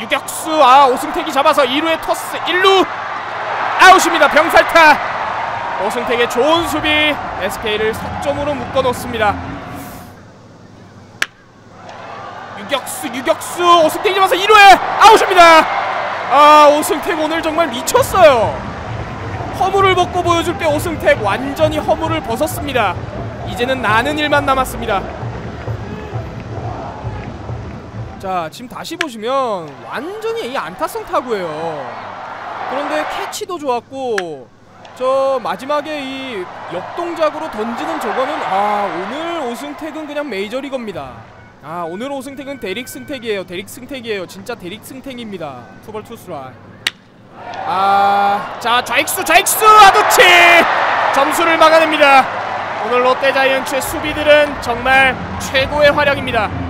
유격수 아 오승택이 잡아서 2루에 토스 1루. 아웃입니다 병살타. 오승택의 좋은 수비 SK를 석점으로 묶어놓습니다. 유격수 유격수 오승택이 잡아서 2루에 아웃입니다. 아 오승택 오늘 정말 미쳤어요. 허물을 벗고 보여줄 때 오승택 완전히 허물을 벗었습니다. 이제는 나는 일만 남았습니다 자 지금 다시 보시면 완전히 이 안타성 타구예요. 그런데 캐치도 좋았고 저 마지막에 이 역동작으로 던지는 저거는 아 오늘 오승택은 그냥 메이저리거입니다. 아 오늘 오승택은 데릭 승택이에요. 데릭 승택이에요. 진짜 데릭 승택입니다. 투볼 투스라이 아자 좌익수 좌익수! 아두치! 점수를 막아냅니다. 오늘 롯데 자이언츠의 수비들은 정말 최고의 활약입니다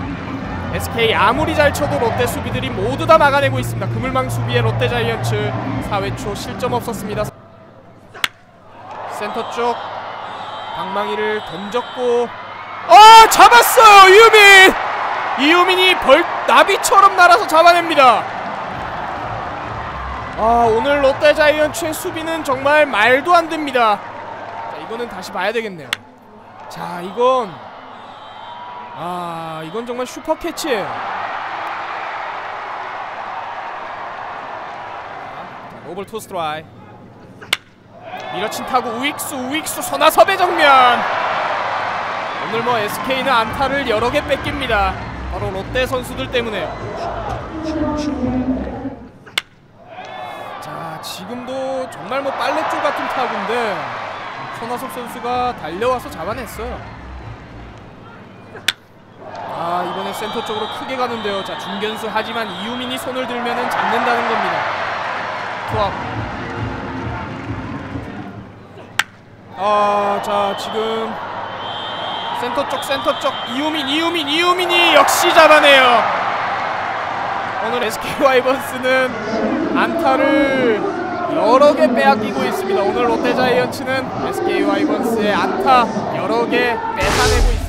SK 아무리 잘 쳐도 롯데 수비들이 모두 다 막아내고 있습니다. 그물망 수비의 롯데 자이언츠 4회 초 실점 없었습니다. 센터 쪽 방망이를 던졌고 어 잡았어요 이유민 이유민이 벌 나비처럼 날아서 잡아냅니다. 아 오늘 롯데 자이언츠의 수비는 정말 말도 안 됩니다. 자 이거는 다시 봐야 되겠네요. 자 이건 아 이건 정말 슈퍼 캐치예요. 오벌 투 스트라이 밀어친 타구 우익수 우익수 손아섭의 정면 오늘 뭐 SK는 안타를 여러 개 뺏깁니다. 바로 롯데 선수들 때문에요. 자 지금도 정말 뭐 빨래줄 같은 타구인데 손아섭 선수가 달려와서 잡아냈어요. 아 이번에 센터 쪽으로 크게 가는데요. 자 중견수 하지만 이유민이 손을 들면은 잡는다는 겁니다. 투합 아자 지금 센터 쪽 센터 쪽. 이유민 이유민 이유민이 역시 잡아내요. 오늘 SK 와이번스는 안타를 여러 개 빼앗기고 있습니다. 오늘 롯데자이언츠는 SK 와이번스의 안타 여러 개 뺏어내고 있습니다